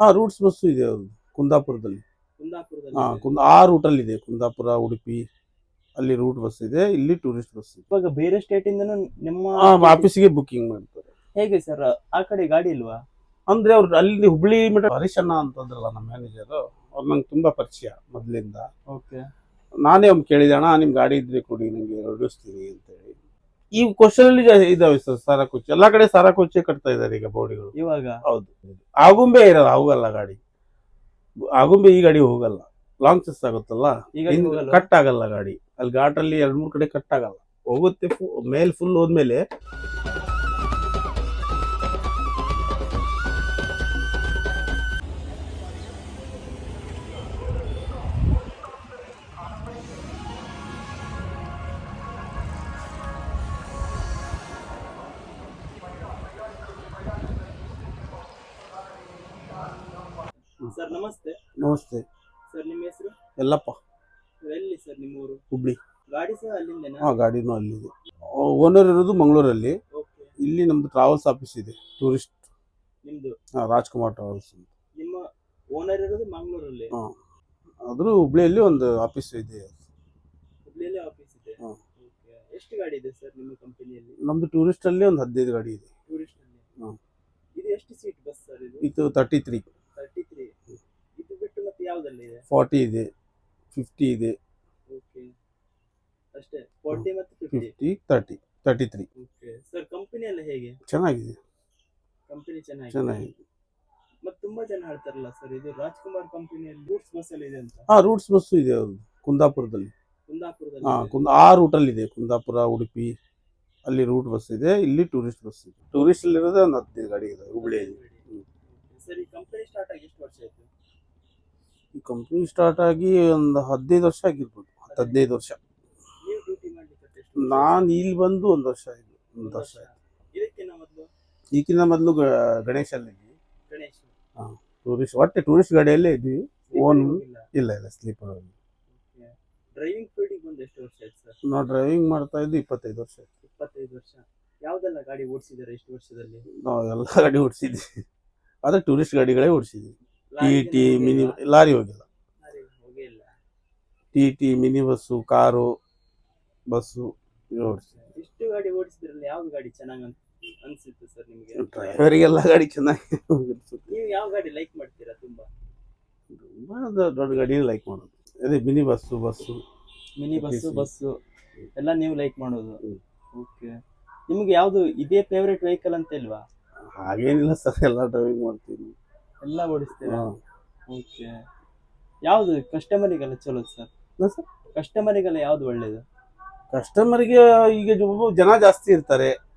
ಹಾ roots bus ಇದೆ ಅವ್ರದ್ದು ಕುಂದಾಪುರದಲ್ಲಿ. ಕುಂದಾಪುರದಲ್ಲಿ ಹಾ ಇದೆ. ಕುಂದ ಆ ರೂಟಲ್ಲಿ ಇದೆ ಕುಂದಾಪುರ ಉಡುಪಿ ಅಲ್ಲಿ ರೂಟ್ ಬಸ್ ಇದೆ ಇಲ್ಲಿ ಟೂರಿಸ್ಟ್ ಬಸ್ ಇದೆ. ಇವಾಗ ಬೇರೆ ಸ್ಟೇಟ್ ಇಂದನು ನಿಮ್ಮ ಆಫೀಸಿಗೆ ಬುಕ್ಕಿಂಗ್ ಮಾಡ್ತಾರೆ. ಹೇಗೆ ಸರ್ ಆ ಕಡೆ ಗಾಡಿ ಇಲ್ವಾ? ಅಂದ್ರೆ ಅವ್ರು ಅಲ್ಲಿ ಹುಬ್ಳಿ ಮಠ ಹರೀಶ್ ಅಣ್ಣ ಅಂತಂದ್ರಲ್ಲ ನಮ್ಮ ಮ್ಯಾನೇಜರ್ ಅವ್ರು ನಂಗೆ ತುಂಬಾ ಪರಿಚಯ ಮೊದ್ಲಿಂದ. ಓಕೆ ನಾನೇ ಅವ್ನು ಕೇಳಿದೆ ಅಣ್ಣ ನಿಮ್ ಗಾಡಿ ಇದ್ರೆ ಕೊಡಿ ನಂಗೆ ಹೊರಡಿಸ್ತೀನಿ ಅಂತ ಹೇಳಿ. ಈ ಕ್ವಶನ್ ಅಲ್ಲಿ ಇದಾವೆ ಸರ್ ಸಾರಾ ಕುಚ್ಚಿ ಎಲ್ಲಾ ಕಡೆ ಸಾರಾ ಕುಚ್ಚಿ ಕಟ್ತಾ ಇದಾರೆ ಈಗ ಬೋರ್ಡಿಗಳು. ಇವಾಗ? ಹೌದು. ಆಗುಂಬೆ ಇರಲ್ಲ ಹೋಗಲ್ಲ ಗಾಡಿ. ಆಗುಂಬೆ ಈ ಗಾಡಿ ಹೋಗಲ್ಲ. ಲಾಂಗ್ ಚೆಸ್ ಆಗುತ್ತಲ್ಲ? ಈಗ ಕಟ್ ಆಗಲ್ಲ ಗಾಡಿ. ಅಲ್ಲಿ ಘಾಟಲ್ಲಿ ಎರಡ್ ಮೂರ್ ಕಡೆ ಕಟ್ ಆಗಲ್ಲ. ಹೋಗುತ್ತೆ ಮೇಲ್ ಫುಲ್ ಹೋದ್ಮೇಲೆ ಸರ್ ನಮಸ್ತೆ. ನಮಸ್ತೆ. ಸರ್ ನಿಮ್ಮ ಹೆಸರು? ಎಲ್ಲಪ್ಪ. ಎಲ್ಲಿ ಸರ್ ನಿಮ್ಮ ಊರು? ಹುಬ್ಳಿ. ಗಾಡಿ ಸಹ ಅಲ್ಲಿಂದನಾ? ಹಾಂ ಗಾಡಿನೂ ಅಲ್ಲಿದೆ. ಓನರ್ ಇರೋದು ಮಂಗಳೂರಲ್ಲಿ. ಓಕೆ. ಇಲ್ಲಿ ನಮ್ದು ಟ್ರಾವೆಲ್ಸ್ ಆಫೀಸ್ ಇದೆ ಟೂರಿಸ್ಟ್ ನಿಮ್ದು? ರಾಜ್ಕುಮಾರ್ ಟ್ರಾವೆಲ್ಸ್ ಅಂತ. ನಿಮ್ಮ ಓನರ್ ಇರೋದು ಮಂಗಳೂರಲ್ಲಿ? ಹಾಂ ಆದರೂ ಹುಬ್ಳಿಯಲ್ಲಿ ಒಂದು ಆಫೀಸ್ ಇದೆ. ಹುಬ್ಳಿಯಲ್ಲಿ ಆಫೀಸ್ ಇದೆ. ಹಾ. ಓಕೆ. ಎಷ್ಟು ಗಾಡಿ ಇದೆ ಸರ್ ನಿಮ್ಮ ಕಂಪನಿಯಲ್ಲಿ ನಮ್ದು ಟೂರಿಸ್ಟ್ ಅಲ್ಲಿ ಒಂದು ಹದಿನೈದು ಗಾಡಿ ಇದೆ. ಟೂರಿಸ್ಟ್ ಅಲ್ಲಿ? ಹಾ. ಇದು ಎಷ್ಟು ಸೀಟ್ ಬಸ್ ಸರ್ ಇದು? ಇದು ತರ್ಟಿ ತ್ರೀ ತರ್ಟಿ ತ್ರೀ ಇದು ಬಿಟ್ಟು ಮತ್ತೆ ಯಾವ್ದಲ್ಲಿ ಇದೆ ಫಾರ್ಟಿ ಇದೆ ಫಿಫ್ಟಿ ಇದೆ. ಓಕೆ ಅಷ್ಟೇ ಫೋರ್ಟಿ ಮತ್ತು fifty? Fifty thirty thirty three okay sir company ಎಲ್ಲ ಹೇಗೆ? ಚೆನ್ನಾಗಿದೆ. ಕಂಪನಿ ಚೆನ್ನಾಗಿ ಚೆನ್ನಾಗಿದೆ. ಮತ್ತು ತುಂಬಾ ಜನ ಹೇಳ್ತಾರಲ್ಲ ಸರ್ ಇದು ರಾಜ್ಕುಮಾರ್ ಕಂಪನಿಯಲ್ಲಿ ರೂಟ್ಸ್ ಬಸ್ ಅಲ್ಲಿ ಇದೆ ಅಂತ? ಹಾ ರೂಟ್ಸ್ ಬಸ್ಸು ಇದೆ ಅವ್ರದ್ದು ಕುಂದಾಪುರದಲ್ಲಿ. ಕುಂದಾಪುರದಲ್ಲಿ. ಹಾ. ಕುಂದ ಆ ರೂಟಲ್ಲಿ ಇದೆ ಕುಂದಾಪುರ ಉಡುಪಿ ಅಲ್ಲಿ ರೂಟ್ ಬಸ್ ಇದೆ ಇಲ್ಲಿ ಟೂರಿಸ್ಟ್ ಬಸ್ ಇದೆ. ಟೂರಿಸ್ಟ್ ಅಲ್ಲಿ ಇರೋದೇ ಒಂದು ಹದಿನೈದು ಗಾಡಿ ಇದೆ ಹುಬ್ಳಿಯಲ್ಲಿ. ಸರ್ ಈ ಕಂಪನಿ ಸ್ಟಾರ್ಟ್ ಆಗಿ ಎಷ್ಟು ವರ್ಷ ಆಯ್ತು? ಈ ಕಂಪ್ನಿ ಸ್ಟಾರ್ಟ್ ಆಗಿ ಒಂದು ಹದಿನೈದು ವರ್ಷ ಆಗಿರ್ಬೋದು. ಹತ್ತು ಹದಿನೈದು ವರ್ಷ. ನಾನು ಇಲ್ಲಿ ಬಂದು ಒಂದು ವರ್ಷ ಆಯಿತು. ಒಂದು ವರ್ಷ ಆಯ್ತು. ಈಗಿನ ಮೊದಲು ಗಣೇಶಲ್ಲಿ ಹಾಂ ಟೂರಿಸ್ಟ್ ಒಟ್ಟೆ ಟೂರಿಸ್ಟ್ ಗಾಡಿಯಲ್ಲೇ ಇದ್ವಿ. ಓನ್ ಇಲ್ಲ. ಇಲ್ಲ ಇಲ್ಲ ಸ್ಲೀಪರ್ ಡ್ರೈವಿಂಗ್ ಫೀಲ್ಡಿಗೆ ಬಂದು ಎಷ್ಟು ವರ್ಷ ಆಯ್ತು ಸರ್ ನಾವು ಡ್ರೈವಿಂಗ್ ಮಾಡ್ತಾ ಇದ್ದು ಇಪ್ಪತ್ತೈದು ವರ್ಷ ಆಯ್ತು. ಇಪ್ಪತ್ತೈದು ವರ್ಷ. ಯಾವುದೆಲ್ಲ ಗಾಡಿ ಓಡಿಸಿದ್ದಾರೆ ಎಷ್ಟು ವರ್ಷದಲ್ಲಿ? ನಾವು ಎಲ್ಲ ಗಾಡಿ ಓಡಿಸಿದ್ವಿ. ಆದರೆ ಟೂರಿಸ್ಟ್ ಗಾಡಿಗಳೇ ಓಡಿಸಿದ್ವಿ. ಟಿ ಟಿ ಮಿನಿ ಲಾರಿ ಹೋಗಿಲ್ಲ. T T mini bus car bus ಓಡಿಸಿ ಇಷ್ಟು ಗಾಡಿ ಓಡಿಸಿದ್ರಲ್ಲಿ ಯಾವ ಗಾಡಿ ಚೆನ್ನಾಗಿ ಅನ್ಸಿತ್ತು ಸರ್ ನಿಮಗೆ? ಡ್ರೈವರಿಗೆಲ್ಲ ಗಾಡಿ ಚೆನ್ನಾಗಿ. ನೀವು ಯಾವ ಗಾಡಿ ಲೈಕ್ ಮಾಡ್ತೀರಾ ತುಂಬಾ? ತುಂಬಾ ದೊಡ್ಡ ಗಾಡಿ ಲೈಕ್ ಮಾಡೋದು? ಅದೇ mini bus bus. Mini bus bus ಎಲ್ಲ ನೀವು ಲೈಕ್ ಮಾಡೋದು. ಓಕೆ ನಿಮ್ಗೆ ಯಾವುದು ಇದೇ ಫೇವ್ರೆಟ್ ವೆಹಿಕಲ್ ಅಂತ ಇಲ್ವಾ? ಹಾಗೇನಿಲ್ಲ ಸರ್ ಎಲ್ಲ ಡ್ರೈವಿಂಗ್ ಮಾಡ್ತೀವಿ ಎಲ್ಲ ಓಡಿಸ್ತೀರಾ. ಓಕೆ. ಯಾವ್ದು ಕಸ್ಟಮರಿಗೆಲ್ಲ ಚಲೋ ಸರ್ ಸರ್. ಕಸ್ಟಮರಿಗೆಲ್ಲ ಯಾವ್ದು ಒಳ್ಳೇದು? ಕಸ್ಟಮರ್ಗೆ ಈಗ ಜೊ- ಜನ ಜಾಸ್ತಿ ಇರ್ತಾರೆ.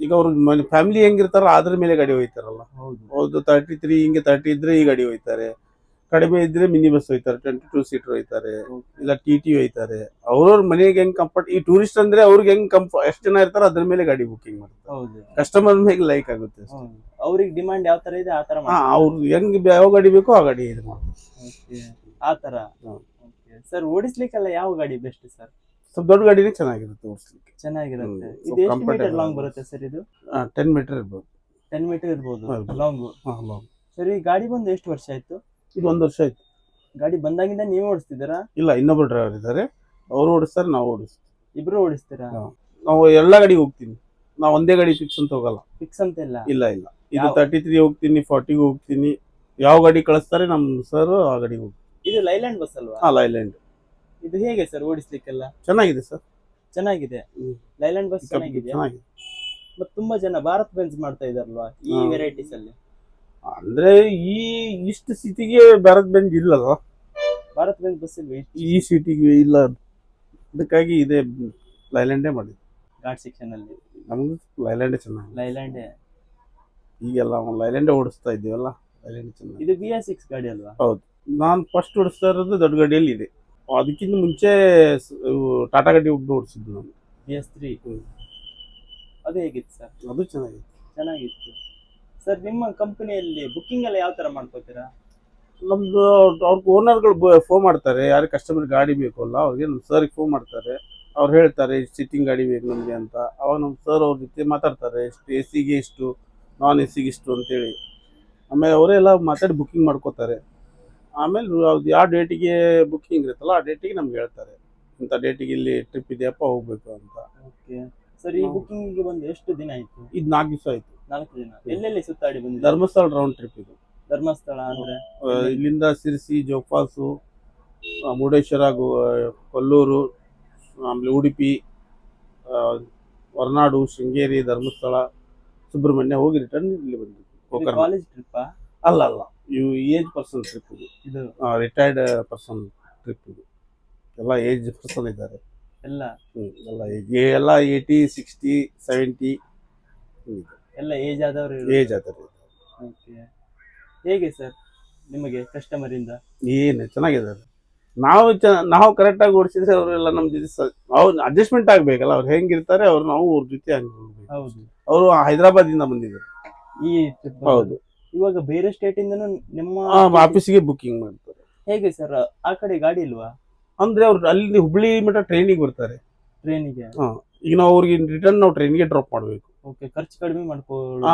ಈಗ ಅವ್ರ ಫ್ಯಾಮಿಲಿ ಹೆಂಗಿರ್ತಾರೋ ಅದ್ರ ಮೇಲೆ ಗಾಡಿ ಹೋಯ್ತಾರಲ್ಲ. ಹೌದು. ಹೌದು ತರ್ಟಿ ತ್ರೀ ಹಿಂಗೆ ತರ್ಟಿ ಇದ್ರೆ ಈ ಗಾಡಿ ಹೋಯ್ತಾರೆ. ಕಡಿಮೆ ಇದ್ರೆ ಮಿನಿ ಬಸ್ ಹೋಯ್ತಾರೆ ಟ್ವೆಂಟಿ ಟೂ ಸೀಟರ್ ಹೋಯ್ತಾರೆ ಇಲ್ಲ ಟಿ ಟಿ ಹೋಯ್ತಾರೆ. ಅವ್ರವ್ರ ಮನೆಗೆ ಹೆಂಗ್ ಕಂಫರ್ಟ್ ಈ ಟೂರಿಸ್ಟ್ ಅಂದ್ರೆ ಅವ್ರಿಗೆ ಹೆಂಗ್ ಕಂಫರ್ಟ್ ಎಷ್ಟು ಜನ ಇರ್ತಾರೆ ಅದ್ರ ಮೇಲೆ ಗಾಡಿ ಬುಕಿಂಗ್ ಮಾಡ್ತಾರೆ. ಹೌದು. ಕಸ್ಟಮರ್ ಹೇಗೆ ಲೈಕ್ ಆಗುತ್ತೆ ಅವ್ರಿಗೆ ಡಿಮಾಂಡ್ ಯಾವ ತರ ಇದೆ ಆ ತರ ಅವ್ರು ಹೆಂಗ್ ಯಾವ ಗಾಡಿ ಬೇಕೋ ಆ ಗಾಡಿ ಇದು ಆ ತರ. ಸರ್ ಓಡಿಸ್ಲಿಕ್ಕೆಲ್ಲ ಯಾವ ಗಾಡಿ ಬೆಸ್ಟ್ ಸರ್ ಸ್ವಲ್ಪ ದೊಡ್ಡ ಗಾಡಿನೇ ಚೆನ್ನಾಗಿರುತ್ತೆ ಓಡಿಸ್ಲಿಕ್ಕೆ. ಚೆನ್ನಾಗಿರುತ್ತೆ. ಇದು ಎಷ್ಟು ಮೀಟರ್ ಲಾಂಗ್ ಬರುತ್ತೆ ಸರ್ ಇದು? ಟೆನ್ ಮೀಟರ್ ಇರ್ಬೋದು. ಟೆನ್ ಮೀಟರ್ ಇರ್ಬೋದು. ಲಾಂಗ್. ಸರ್ ಈ ಗಾಡಿ ಬಂದು ಎಷ್ಟು ವರ್ಷ ಆಯ್ತು? ಇದು ಒಂದು ವರ್ಷ ಆಯ್ತು. ಗಾಡಿ ಬಂದಾಗಿಂದ ನೀವೇ ಓಡಿಸ್ತಿದ್ದೀರಾ? ಇಲ್ಲ ಇನ್ನೊಬ್ರು ಡ್ರೈವರ್ ಇದ್ದಾರೆ. ಅವ್ರು ಓಡಿಸ್ತಾರೆ ನಾವು ಓಡಿಸ್ತೀವಿ. ಇಬ್ರು ಓಡಿಸ್ತೀರಾ? ಹಾ. ನಾವು ಎಲ್ಲ ಗಾಡಿಗೆ ಹೋಗ್ತೀನಿ. ನಾವು ಒಂದೇ ಗಾಡಿ ಫಿಕ್ಸ್ ಅಂತ ಹೋಗಲ್ಲ. ಫಿಕ್ಸ್ ಅಂತ ಇಲ್ಲ? ಇಲ್ಲ ಇಲ್ಲ. ಇದು ಯಾವ- ತರ್ಟಿ ತ್ರೀ ಹೋಗ್ತೀನಿ ಫಾರ್ಟಿಗೆ ಹೋಗ್ತೀನಿ. ಯಾವ ಗಾಡಿ ಕಳಿಸ್ತಾರೆ ನಮ್ಮ ಸರ್ ಆ ಗಾಡಿಗೆ ಹೋಗ್ತೀನಿ. ಇದು ಲೈಲ್ಯಾಂಡ್ ಬಸ್ ಅಲ್ವಾ? ಹಾ ಲೈಲ್ಯಾಂಡ್ ಇದು ಹೇಗೆ ಸರ್ ಓಡಿಸ್ಲಿಕ್ಕೆಲ್ಲ? ಚೆನ್ನಾಗಿದೆ ಸರ್ ಚೆನ್ನಾಗಿದೆ? ಹ್ಮ್. ಲೈಲ್ಯಾಂಡ್ ಬಸ್ ಚೆನ್ನಾಗಿದೆ ಚೆನ್ನಾಗಿದೆ. ಮತ್ತೆ ತುಂಬಾ ಜನ ಭಾರತ್ ಬೆಂಚ್ ಮಾಡ್ತಾ ಇದಾರಲ್ವಾ ಈ ಹಾ. ವೆರೈಟೀಸ್ ಅಲ್ಲಿ? ಅಂದ್ರೆ ಈ ಇಷ್ಟು ಸಿಟಿಗೆ ಭಾರತ್ ಬೆಂಜ್ ಇಲ್ಲಲ್ಲ? ಭಾರತ್ ಬೆಂಜ್ ಬಸ್ ಇಲ್ವಾ? ಈ ಸಿಟಿಗೆ ಇಲ್ಲ. ಅದಕ್ಕಾಗಿ ಇದೇ ಲೈಲ್ಯಾಂಡೇ ಮಾಡಿದ್ದು. ಘಾಟ್ ಸೆಕ್ಷನ್ ಅಲ್ಲಿ. ನಮ್ದು ಲೈಲ್ಯಾಂಡೇ ಚೆನ್ನಾಗಿ ಲೈಲ್ಯಾಂಡೇ ಈಗೆಲ್ಲ ಲೈಲ್ಯಾಂಡೇ ಓಡಿಸ್ತಾ ಇದ್ದೀವಲ್ಲ? ಲೈಲ್ಯಾಂಡ್ ಚೆನ್ನಾಗಿ ಇದು ಬಿ ಎಸ್ ಸಿಕ್ಸ್ ಗಾಡಿ ಅಲ್ವಾ? ಹೌದು. ನಾನು ಫಸ್ಟ್ ಓಡಿಸ್ತಾ ಇರೋದು ದೊಡ್ಡ ಗಾಡಿಯಲ್ಲಿ ಇದೆ. ಅದಕ್ಕಿಂತ ಮುಂಚೆ ಟಾಟಾ ಗಾಡಿ ಒಬ್ಬ ಓಡಿಸಿದ್ದು ನಾನು. B S three. ಅದು ಹೇಗಿತ್ತು ಸರ್? ಅದು ಚೆನ್ನಾಗಿತ್ತು ಚೆನ್ನಾಗಿತ್ತು. ಸರ್ ನಿಮ್ಮ ಕಂಪನಿಯಲ್ಲಿ ಬುಕ್ಕಿಂಗ್ ಎಲ್ಲ ಯಾವ ತರ ಮಾಡ್ಕೋತೀರಾ? ನಮ್ದು ಅವ್ರ ಓನರ್ಗಳು ಫೋನ್ ಮಾಡ್ತಾರೆ. ಯಾರು ಕಸ್ಟಮರ್ ಗಾಡಿ ಬೇಕು ಅಲ್ಲ ಅವ್ರಿಗೆ ನಮ್ಮ ಸರ್ಗೆ ಫೋನ್ ಮಾಡ್ತಾರೆ. ಅವ್ರು ಹೇಳ್ತಾರೆ ಸಿಟ್ಟಿಂಗ್ ಗಾಡಿ ಬೇಕು ನಮಗೆ ಅಂತ. ಅವಾಗ ನಮ್ಮ ಸರ್ ಅವ್ರ ಜೊತೆ ಮಾತಾಡ್ತಾರೆ ಎಷ್ಟು ಎ ಸಿಗೆ ಇಷ್ಟು ನಾನ್ ಎ ಸಿಗೆ ಇಷ್ಟು ಅಂತೇಳಿ. ಆಮೇಲೆ ಅವರೇ ಎಲ್ಲ ಮಾತಾಡಿ ಬುಕ್ಕಿಂಗ್ ಮಾಡ್ಕೋತಾರೆ. ಆಮೇಲೆ ಅದು ಯಾವ ಡೇಟಿಗೆ ಬುಕ್ಕಿಂಗ್ ಇರುತ್ತಲ್ಲ ಆ ಡೇಟಿಗೆ ನಮ್ಗೆ ಹೇಳ್ತಾರೆ. ಇಂಥ ಡೇಟಿಗೆ ಇಲ್ಲಿ ಟ್ರಿಪ್ ಇದೆಯಪ್ಪ ಹೋಗ್ಬೇಕು ಅಂತ. ಓಕೆ ಸರ್ ಈ ಬುಕ್ಕಿಂಗಿಗೆ ಬಂದು ಎಷ್ಟು ದಿನ ಆಯ್ತು? ಇದು ನಾಲ್ಕು ದಿವಸ ಆಯ್ತು. ನಾಲ್ಕು ದಿನ ಎಲ್ಲೆಲ್ಲಿ ಸುತ್ತಾಡಿ ಬಂದಿದ್ದೀರಿ? ಧರ್ಮಸ್ಥಳ ರೌಂಡ್ ಟ್ರಿಪ್ ಇದು. ಧರ್ಮಸ್ಥಳ ಅಂದ್ರೆ? ಆ, ಇಲ್ಲಿಂದ ಸಿರಿಸಿ ಜೋಪಾಸು ಆ, ಮುರುಡೇಶ್ವರ ಗೋ ಕೊಲ್ಲೂರು ಆಮೇಲೆ ಉಡುಪಿ ಆ, ಹೊರನಾಡು ಶೃಂಗೇರಿ ಧರ್ಮಸ್ಥಳ ಸುಬ್ರಹ್ಮಣ್ಯ ಹೋಗಿ ರಿಟರ್ನ್ ಇಲ್ಲಿ ಬಂದ್ವಿ ಗೋಕರ್ಣ. ಕಾಲೇಜ್ ಟ್ರಿಪ್ ಅಲ್ಲ ಅಲ್ಲ. ಇವು ಏಜ್ ಪರ್ಸನ್ ಟ್ರಿಪ್ ಇದು. ಇದು ರಿಟೈರ್ಡ್ ಪರ್ಸನ್ ಟ್ರಿಪ್ ಇದು. ಎಲ್ಲ ಏಜ್ ಪರ್ಸನ್ ಇದ್ದಾರೆ. ಎಲ್ಲ? ಹ್ಮ್, ಎಲ್ಲ ಏಜ್ ಎಲ್ಲ ಏಯ್ಟಿ ಸಿಕ್ಸ್ಟಿ ಸೆವೆಂಟಿ ಎಲ್ಲ ಏಜ್ ಆದವರು ಏಜ್ ಆದವರು ಓಕೆ ಹೇಗೆ ಸರ್ ನಿಮಗೆ ಕಸ್ಟಮರ್ ಇಂದ? ಏನು ಚೆನ್ನಾಗಿದ್ದಾರೆ ನಾವು ಚ ನಾವು ಕರೆಕ್ಟಾಗಿ ಓಡಿಸಿದ್ರೆ ಅವರೆಲ್ಲ ನಮ್ಮ ಜೊತೆ ಅವ್ರು ಅಡ್ಜಸ್ಟ್ಮೆಂಟ್ ಆಗಬೇಕಲ್ಲ ಅವ್ರು ಹೆಂಗಿರ್ತಾರೆ ಅವ್ರು ನಾವು ಅವ್ರ ಜೊತೆ ಹಂಗೆ ಹೌದು. ಅವರು ಹೈದರಾಬಾದಿಂದ ಬಂದಿದ್ದಾರೆ. ಈ trip ಹೌದು. ಇವಾಗ ಬೇರೆ ಸ್ಟೇಟ್ ಇಂದನೂ ನಿಮ್ಮ ಆಫೀಸಿಗೆ ಬುಕ್ಕಿಂಗ್ ಮಾಡ್ತಾರೆ. ಹೇಗೆ ಸರ್ ಆ ಕಡೆ ಗಾಡಿ ಇಲ್ವಾ? ಅಂದ್ರೆ ಅವ್ರು ಅಲ್ಲಿ ಹುಬ್ಳಿ ಮಟ್ಟ ಟ್ರೈನಿಗೆ ಬರ್ತಾರೆ. ಟ್ರೈನಿಗೆ ಈಗ ನಾವು ಅವ್ರಿಗೆ ರಿಟರ್ನ್ ನಾವು ಟ್ರೈನ್ಗೆ ಡ್ರಾಪ್ ಮಾಡಬೇಕು. ಓಕೆ ಖರ್ಚು ಕಡಿಮೆ ಮಾಡ್ಕೊಳ್ಳೋದು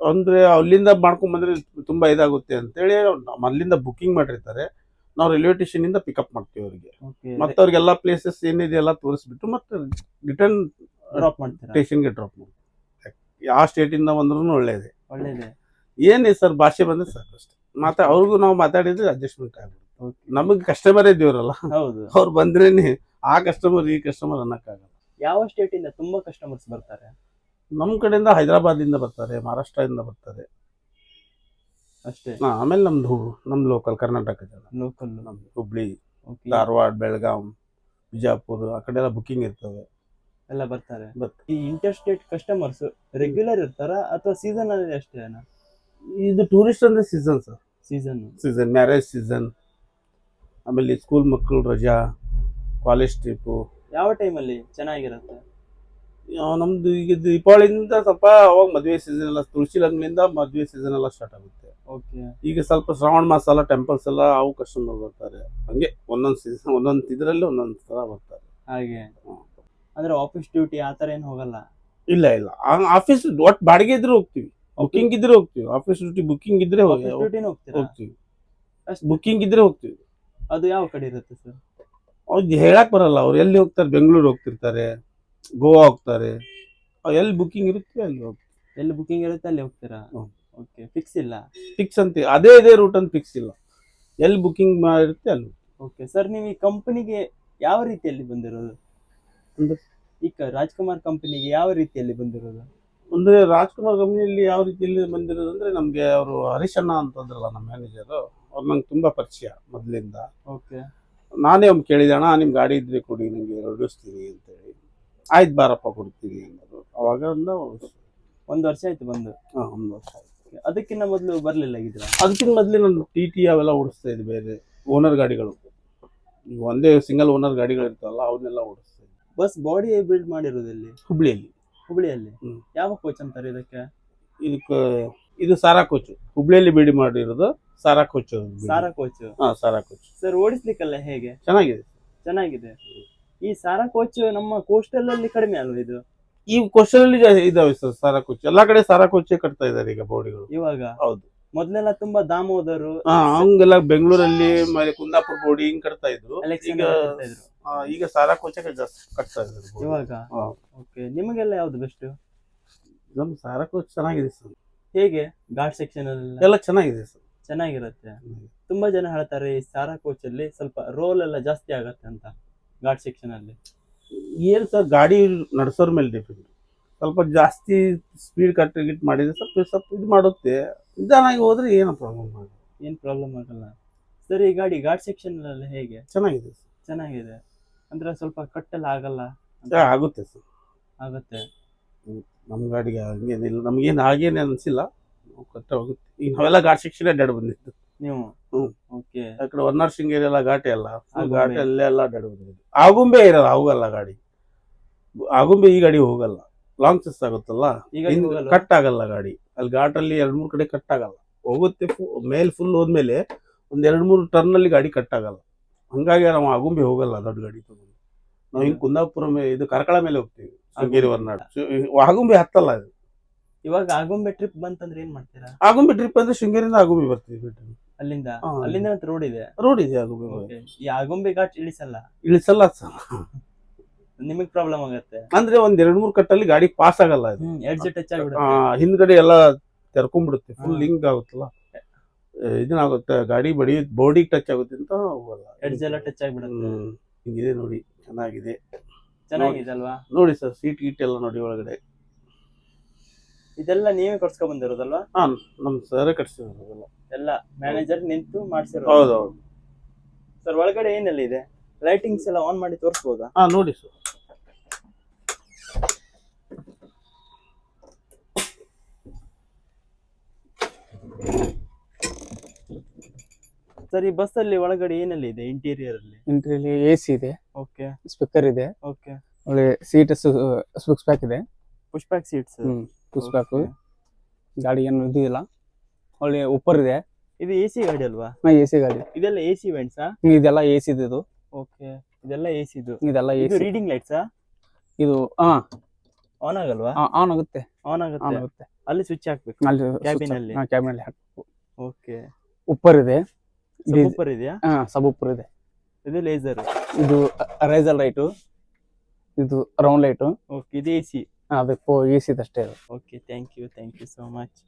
ಅಂದ್ರೆ ಅಲ್ಲಿಂದ ಮಾಡ್ಕೊಂಡ್ ಬಂದ್ರೆ ತುಂಬಾ ಇದಾಗುತ್ತೆ ಅಂತೇಳಿ ನಮ್ಮ ಅಲ್ಲಿಂದ ಬುಕಿಂಗ್ ಮಾಡಿರ್ತಾರೆ. ನಾವು ರೈಲ್ವೆ ಸ್ಟೇಷನ್ ಇಂದ ಪಿಕಪ್ ಮಾಡ್ತೀವಿ ಅವರಿಗೆ. ಮತ್ತೆ ಅವ್ರಿಗೆಲ್ಲ ಪ್ಲೇಸಸ್ ಏನಿದೆ ಎಲ್ಲ ತೋರಿಸ್ಬಿಟ್ಟು ಮತ್ತೆ ರಿಟರ್ನ್ ಡ್ರಾಪ್ ಮಾಡ್ತೀವಿ ಸ್ಟೇಷನ್ಗೆ ಡ್ರಾಪ್ ಮಾಡ್ತೀವಿ. ಯಾವ ಸ್ಟೇಟಿಂದ ಬಂದ್ರೂ ಒಳ್ಳೇದೇ. ಒಳ್ಳೇದೇ. ಏನಿದೆ ಸರ್ ಭಾಷೆ ಬಂದ್ರೆ ಸಾಕು ಅಷ್ಟೇ. ಮತ್ತೆ ಅವ್ರಿಗೂ ನಾವು ಮಾತಾಡಿದ್ರೆ ಅಡ್ಜಸ್ಟ್ಮೆಂಟ್ ಆಗ್ಬಿಡುತ್ತೆ. ನಮಗೆ ಕಸ್ಟಮರೇ ದೇವ್ರಲ್ಲ. ಹೌದು. ಅವ್ರು ಬಂದ್ರೇನೆ ಆ ಕಸ್ಟಮರ್ ಈ ಕಸ್ಟಮರ್ ಅನ್ನಕ್ಕಾಗಲ್ಲ. ಯಾವ ಸ್ಟೇಟ್ ಇಂದ ತುಂಬಾ ಕಸ್ಟಮರ್ಸ್ ಬರ್ತಾರೆ? ನಮ್ಮ ಕಡೆಯಿಂದ ಹೈದರಾಬಾದಿಂದ ಬರ್ತಾರೆ ಮಹಾರಾಷ್ಟ್ರದಿಂದ ಬರ್ತಾರೆ. ಅಷ್ಟೇ. ಹಾ, ಆಮೇಲೆ ನಮ್ದು ನಮ್ಮ ನಮ್ ಲೋಕಲ್ ಕರ್ನಾಟಕ ಜನ. ಲೋಕಲ್ ನಮ್ದು ಹುಬ್ಳಿ ಧಾರವಾಡ ಬೆಳಗಾಂ ಬಿಜಾಪುರ ಆ ಕಡೆ ಎಲ್ಲ ಬುಕ್ಕಿಂಗ್ ಇರ್ತವೆ. ಎಲ್ಲ ಬರ್ತಾರೆ. ಬರ್ತಾರೆ. ಈ ಇಂಟರ್ ಸ್ಟೇಟ್ ಕಸ್ಟಮರ್ಸ್ ರೆಗ್ಯುಲರ್ ಇರ್ತಾರ ಅಥವಾ ಸೀಸನ್ ಅಲ್ಲಿ ಅಷ್ಟೇನಾ? ಇದು ಟೂರಿಸ್ಟ್ ಅಂದ್ರೆ season sir season season marriage season ಆಮೇಲೆ ಸ್ಕೂಲ್ ಮಕ್ಕಳು ರಜಾ ಕಾಲೇಜ್ ಟ್ರಿಪ್ಪು ಯಾವ ಟೈಮಲ್ಲಿ ಚೆನ್ನಾಗಿರುತ್ತೆ? ನಮ್ದು ಈಗ ದೀಪಾವಳಿಯಿಂದ ಸ್ವಲ್ಪ ಅವಾಗ ಮದುವೆ ಸೀಸನ್ ಎಲ್ಲ ತುಳಸಿ ಲಗ್ನದಿಂದ ಮದುವೆ ಸೀಸನ್ ಎಲ್ಲ ಸ್ಟಾರ್ಟ್ ಆಗುತ್ತೆ. ಓಕೆ ಈಗ ಸ್ವಲ್ಪ ಶ್ರಾವಣ ಮಾಸ ಎಲ್ಲ ಟೆಂಪಲ್ಸ್ ಎಲ್ಲ ಅವು ಕಸ್ಟಮರ್ ಬರ್ತಾರೆ. ಹಂಗೆ ಒಂದೊಂದು ಸೀಸನ್ ಒಂದೊಂದು ಇದರಲ್ಲಿ ಒಂದೊಂದು ಥರ ಬರ್ತಾರೆ. ಹಾಗೆ. ಅಂದ್ರೆ ಆಫೀಸ್ ಡ್ಯೂಟಿ ಆ ಥರ ಏನು ಹೋಗಲ್ಲ? ಇಲ್ಲ ಇಲ್ಲ. ಆಫೀಸ್ ಒಟ್ಟು ಬಾಡಿಗೆ ಇದ್ರೆ ಹೋಗ್ತೀವಿ. ಬುಕಿಂಗ್ ಇದ್ರೆ ಹೋಗ್ತೀವಿ. ಆಫೀಸ್ ಡ್ಯೂಟಿ ಬುಕಿಂಗ್ ಇದ್ರೆ ಹೋಗ್ತೀವಿ. ಬುಕಿಂಗ್ ಇದ್ರೆ ಹೋಗ್ತೀವಿ. ಅದು ಯಾವ ಕಡೆ ಇರುತ್ತೆ ಸರ್ ಅವ್ರು ಹೇಳಕ್ ಬರಲ್ಲ. ಅವ್ರು ಎಲ್ಲಿ ಹೋಗ್ತಾರೆ? ಬೆಂಗಳೂರು ಹೋಗ್ತಿರ್ತಾರೆ. ಗೋವಾ ಹೋಗ್ತಾರೆ. ಎಲ್ಲಿ ಬುಕ್ಕಿಂಗ್ ಇರುತ್ತೆ ಅಲ್ಲಿ ಹೋಗ್ತಾರೆ. ಎಲ್ಲಿ ಬುಕ್ಕಿಂಗ್ ಇರುತ್ತೆ ಅಲ್ಲಿ ಹೋಗ್ತೀರಾ. ಓಕೆ ಫಿಕ್ಸ್ ಇಲ್ಲ. ಫಿಕ್ಸ್ ಅಂತ ಅದೇ ಇದೇ ರೂಟ್ ಅಂತ ಫಿಕ್ಸ್ ಇಲ್ಲ. ಎಲ್ಲಿ ಬುಕ್ಕಿಂಗ್ ಮಾಡಿರುತ್ತೆ ಅಲ್ಲಿ ಓಕೆ ಸರ್ ನೀವು ಈ ಕಂಪನಿಗೆ ಯಾವ ರೀತಿಯಲ್ಲಿ ಬಂದಿರೋದು? ಅಂದ್ರೆ? ಈಗ ರಾಜ್ಕುಮಾರ್ ಕಂಪನಿಗೆ ಯಾವ ರೀತಿಯಲ್ಲಿ ಬಂದಿರೋದು? ಅಂದರೆ ರಾಜ್ಕುಮಾರ್ ಕಂಪ್ನಿಯಲ್ಲಿ ಯಾವ ರೀತಿಯಲ್ಲಿ ಬಂದಿರೋದು ಅಂದ್ರೆ ನಮಗೆ ಅವರು ಹರಿಶಣ್ಣ ಅಂತಂದ್ರಲ್ಲ ನಮ್ಮ ಮ್ಯಾನೇಜರು ಅವ್ರು ನಂಗೆ ತುಂಬಾ ಪರಿಚಯ ಮೊದಲಿಂದ. ಓಕೆ ನಾನೇ ಒಮ್ಮೆ ಕೇಳಿದೆ ಅಣ್ಣ ನಿಮ್ಮ ಗಾಡಿ ಇದ್ರೆ ಕೊಡಿ ನನಗೆ ಹೊರಡಿಸ್ತೀನಿ ಅಂತೇಳಿ ಆಯ್ತು ಬಾರಪ್ಪ ಕೊಡ್ತೀನಿ ಅನ್ನೋದು ಅವಾಗ ಒಂದು ವರ್ಷ ಆಯ್ತು ಬಂದು. ಒಂದು ವರ್ಷ ಆಯ್ತು. ಅದಕ್ಕಿಂತ ಮೊದಲು ಬರಲಿಲ್ಲ ಇದ್ರೆ ಅದಕ್ಕಿಂತ ಮೊದಲೇ ನಾನು ಟಿ ಟಿ ಅವೆಲ್ಲ ಓಡಿಸ್ತಾ ಇದ್ದೆ ಬೇರೆ ಓನರ್ ಗಾಡಿಗಳು. ಈಗ ಒಂದೇ ಸಿಂಗಲ್ ಓನರ್ ಗಾಡಿಗಳು ಇರ್ತಾವಲ್ಲ ಅವನ್ನೆಲ್ಲ ಓಡಿಸ್ತಾ ಇದ್ದೆ. ಬಸ್ ಬಾಡಿ ಬಿಲ್ಡ್ ಮಾಡಿರೋದಲ್ಲಿ ಹುಬ್ಳಿಯಲ್ಲಿ. ಹುಬ್ಳಿಯಲ್ಲಿ? ಹ್ಞೂ ಯಾವ ಕೋಚ್ ಅಂತಾರೆ ಇದಕ್ಕೆ? ಇದಕ್ಕೆ ಇದು ಸಾರಾ ಕೋಚು ಹುಬ್ಳಿಯಲ್ಲಿ ಬಿಡಿ ಮಾಡಿರೋದು ಸಾರಾ ಕೋಚ್ ಸಾರಾ ಕೋಚ್ ಹಾ ಸಾರಾ ಕೋಚ್ ಸರ್ ಓಡಿಸ್ಲಿಕ್ಕೆಲ್ಲ ಹೇಗೆ? ಚೆನ್ನಾಗಿದೆ. ಚೆನ್ನಾಗಿದೆ. ಈ ಸಾರಾ ಕೋಚ್ ನಮ್ಮ ಕೋಸ್ಟಲ್ ಅಲ್ಲಿ ಕಡಿಮೆ ಅಲ್ವಾ ಇದು? ಈ ಕೋಸ್ಟಲ್ ಅಲ್ಲಿ ಜಾ- ಇದಾವೆ ಸರ್ ಸಾರಾ ಕೋಚ್ ಎಲ್ಲಾ ಕಡೆ ಸಾರಾ ಕೋಚೆ ಕಟ್ತಾ ಇದಾರೆ ಈಗ ಬೋಡಿಗಳು ಇವಾಗ? ಹೌದು. ಮೊದ್ಲೆಲ್ಲ ತುಂಬಾ ದಾಮೋದರು ಹಾ ಹಂಗೆಲ್ಲ ಬೆಂಗಳೂರಲ್ಲಿ ಮತ್ತೆ ಕುಂದಾಪುರ ಬೋಡಿ ಹಿಂಗ್ ಕಟ್ತಾ ಇದ್ರು. ಈಗ ಇದ್ರು. ಆ, ಈಗ ಸಾರಾ ಜಾಸ್ತಿ ಕಟ್ತಾ ಇದ್ದಾರೆ. ಇವಾಗ? ಹಾ. ಓಕೆ ನಿಮಗೆಲ್ಲ ಯಾವ್ದು ಬೆಸ್ಟ್? ನಮ್ ಸಾರಾ ಕೋಚ್ ಚೆನ್ನಾಗಿದೆ ಸರ್. ಹೇಗೆ ಘಾಟ್ ಸೆಕ್ಷನ್ ಎಲ್ಲ ಚೆನ್ನಾಗಿದೆ ಸರ್. ಚೆನ್ನಾಗಿರುತ್ತೆ. ತುಂಬಾ ಜನ ಹೇಳ್ತಾರೆ ಈ ಸಾರಾ ಕೋಚ್ ಅಲ್ಲಿ ಸ್ವಲ್ಪ ರೋಲ್ ಎಲ್ಲ ಜಾಸ್ತಿ ಆಗತ್ತೆ ಅಂತ ಘಾಟ್ ಸೆಕ್ಷನ್ ಅಲ್ಲಿ. ಏನ್ ಸರ್ ಗಾಡಿ ನಡೆಸೋರ್ ಮೇಲೆ ಡಿಪೆಂಡ್ ಸ್ವಲ್ಪ ಜಾಸ್ತಿ ಸ್ಪೀಡ್ ಕಟ್ ಗಿಟ್ ಮಾಡಿದ್ರೆ ಸ್ವಲ್ಪ ಸ್ವಲ್ಪ ಇದು ಮಾಡುತ್ತೆ. ನಿಧಾನಾಗಿ ಹೋದ್ರೆ ಏನು ಪ್ರಾಬ್ಲಮ್ ಆಗಲ್ಲ. ಏನ್ ಪ್ರಾಬ್ಲಮ್ ಆಗಲ್ಲ. ಸರ್ ಈ ಗಾಡಿ ಘಾಟ್ ಸೆಕ್ಷನ್ ಅಲ್ಲಿ ಹೇಗೆ? ಚೆನ್ನಾಗಿದೆ ಚೆನ್ನಾಗಿದೆ. ಅಂದ್ರೆ ಸ್ವಲ್ಪ ಕಟ್ಟೆಲ್ಲ ಆಗಲ್ಲ ಆಗುತ್ತೆ ಸರ್. ಆಗತ್ತೆ. ನಮ್ಮ ಗಾಡಿಗೆ ಹಂಗೇನಿಲ್ಲ ನಮ್ಗೇನು ಹಾಗೇನೆ ಅನಿಸಿಲ್ಲ. ಕಟ್ಟ ಹೋಗುತ್ತೆ. ಈಗ ನಾವೆಲ್ಲ ಘಾಟ್ ಶಿಕ್ಷಣ ಅಡ್ಡಾಡ್ ಬಂದಿತ್ತು ನೀವು? ಹ್ಞೂ ಓಕೆ. ಆ ಕಡೆ ಹೊನ್ನಾರ್ ಶೃಂಗೇರಿ ಎಲ್ಲ ಘಾಟಿ ಅಲ್ಲ. ಘಾಟಿ ಅಲ್ಲೇ ಎಲ್ಲ ಅಡ್ಡಾಡ್ ಬಂದಿದ್ದು. ಆಗುಂಬೆ ಇರಲ್ಲ ಹೋಗಲ್ಲ ಗಾಡಿ. ಆಗುಂಬೆ ಈ ಗಾಡಿ ಹೋಗಲ್ಲ. ಲಾಂಗ್ ಸಸ್ ಆಗುತ್ತಲ್ಲ? ಕಟ್ ಆಗಲ್ಲ ಗಾಡಿ. ಅಲ್ಲಿ ಘಾಟಲ್ಲಿ ಎರಡು ಮೂರು ಕಡೆ ಕಟ್ ಆಗಲ್ಲ. ಹೋಗುತ್ತೆ ಮೇಲ್ ಫುಲ್ ಹೋದ್ಮೇಲೆ ಒಂದ್ ಎರಡು ಮೂರು ಟರ್ನ್ ಅಲ್ಲಿ ಗಾಡಿ ಕಟ್ ಆಗಲ್ಲ. ಹಂಗಾಗಿ ನಾವು ಆಗುಂಬೆ ಹೋಗಲ್ಲ ದೊಡ್ಡ ಗಾಡಿ ತಗೊಂಡು. ನಾವು ಹಿಂಗೆ ಕುಂದಾಪುರ ಮೇಲೆ ಇದು ಕರ್ಕಳ ಮೇಲೆ ಹೋಗ್ತೀವಿ ಶೃಂಗೇರಿ ಹೊರನಾಡು. ಆಗುಂಬೆ ಹತ್ತಲ್ಲ ಇದು. ಇವಾಗ ಆಗುಂಬೆ ಟ್ರಿಪ್ ಬಂತಂದ್ರೆ ಏನ್ ಮಾಡ್ತೀರಾ? ಆಗುಂಬೆ ಟ್ರಿಪ್ ಅಂದ್ರೆ ಶೃಂಗೇರಿಯಿಂದ ಆಗುಂಬೆ ಬರ್ತೀವಿ ಬಿಟ್ಟು ಅಲ್ಲಿಂದ. ಅಲ್ಲಿಂದ. ಮತ್ತೆ ರೋಡ್ ಇದೆ? ರೋಡ್ ಇದೆ ಆಗುಂಬೆ. ಈ ಆಗುಂಬೆ ಘಾಟ್ ಇಳಿಸಲ್ಲ? ಇಳಿಸಲ್ಲ ಸರ್. ನಿಮಗ್ ಪ್ರಾಬ್ಲಮ್ ಆಗತ್ತೆ. ಅಂದ್ರೆ ಒಂದ್ ಎರಡ್ ಮೂರ್ ಕಟ್ಟಲ್ಲಿ ಗಾಡಿ ಪಾಸ್ ಆಗಲ್ಲ ಇದು. ಹ್ಮ್ ಎಡ್ಜ್ ಟಚ್ ಆ, ಆಗ್ಬಿಡುತ್ತೆ ಹಿಂದ್ಗಡೆ ಎಲ್ಲ ತೆರ್ಕೊಂಡ್ಬಿಡುತ್ತೆ. ಫುಲ್. ಲಿಂಕ್ ಆಗುತ್ತಲ್ಲ. ಇದನ್ನಾಗುತ್ತೆ ಗಾಡಿ ಬಡಿ ಬೋರ್ಡಿಗೆ ಟಚ್ ಆಗುತ್ತೆ ಅಂತ ಹೋಗಲ್ಲ. ಎಡ್ಜ್ ಎಲ್ಲ ಟಚ್ ಆಗ್ಬಿಡುತ್ತೆ ಹ್ಮ್. ಹಿಂಗಿದೆ ನೋಡಿ. ಚೆನ್ನಾಗಿದೆ. ಚೆನ್ನಾಗಿದೆ ಅಲ್ವಾ ನೋಡಿ ಸರ್ ಸೀಟ್ ಗೀಟ್ ಎಲ್ಲ ನೋಡಿ ಒಳಗಡೆ. ಇದೆಲ್ಲ ನೀವೇ ಕಟ್ಸ್ಕೊಂಡ್ ಬಂದಿರೋದಲ್ವಾ? ಹಾ ನಮ್ ಸರ್ ಕಟ್ಸಿರೋದಲ್ಲ. ಎಲ್ಲ ಮ್ಯಾನೇಜರ್ ನಿಂತು ಮಾಡಿಸಿರೋದು. ಹೌದು ಹೌದು ಸರ್ ಒಳಗಡೆ ಏನೆಲ್ಲ ಇದೆ? ಲೈಟಿಂಗ್ಸ್ ಎಲ್ಲ ಆನ್ ಮಾಡಿ ತೋರಿಸ್ಬೋದಾ? ಹಾ ನೋಡಿ ಸರ್. ಸರ್ ಈ ಬಸ್ ಅಲ್ಲಿ ಒಳಗಡೆ ಏನೆಲ್ಲ ಇದೆ ಇಂಟೀರಿಯರ್ ಅಲ್ಲಿ? ಇಂಟೀರಿಯರ್ ಎ ಸಿ ಇದೆ. ಓಕೆ ಸ್ಪೀಕರ್ ಇದೆ. ಓಕೆ ಒಳ್ಳೆ ಸೀಟ್ ಸ್ಪುಕ್ಸ್ ಪ್ಯಾಕ್ ಇದೆ. Push back seats push back ಗಾಡಿ ಏನು ಇದು ಇಲ್ಲ. ಒಳ್ಳೆ ಉಪ್ಪರ್ ಇದೆ. ಇದು ಎ ಸಿ ಗಾಡಿ ಅಲ್ವಾ? ಎ ಸಿ ಗಾಡಿ. ಇದೆಲ್ಲ ಎ ಸಿ ವೆಂಟ್ಸಾ ಇದೆಲ್ಲ ಎ ಸಿ ಇದು. ಓಕೆ ಇದೆಲ್ಲ ಎ ಸಿ ಇದು ಇದೆಲ್ಲ ಎ ಸಿ ರೀಡಿಂಗ್ ಲೈಟ್ಸಾ ಇದು ಹಾ. ಆನ್ ಆಗಲ್ವಾ? ಆನ್ ಆಗುತ್ತೆ. ಆನ್ ಆನ್ ಆಗುತ್ತೆ ಆಗುತ್ತೆ. ಅಲ್ಲಿ ಸ್ವಿಚ್ ಹಾಕ್ಬೇಕು. ಅಲ್ಲಿ ಕ್ಯಾಬಿನ್ ಅಲ್ಲಿ? ಕ್ಯಾಬಿನ್ ಅಲ್ಲಿ ಹಾಕ್ಬೇಕು. ಓಕೆ ಉಪ್ಪರ್ ಇದೆ. ಉಪ್ಪರ್ ಇದೆಯಾ? ಹಾ ಸಬ್ ಉಪ್ಪರ್ ಇದೆ. ಇದು ಲೇಸರ್ ಇದು ರೈಸಲ್ ಲೈಟು ಇದು ರೌಂಡ್ ಲೈಟು ಓಕೆ ಇದು ಎ ಸಿ ಅದಕ್ಕೆ ಎ ಸಿದಷ್ಟೇ ಅದು. Okay thank you thank you so much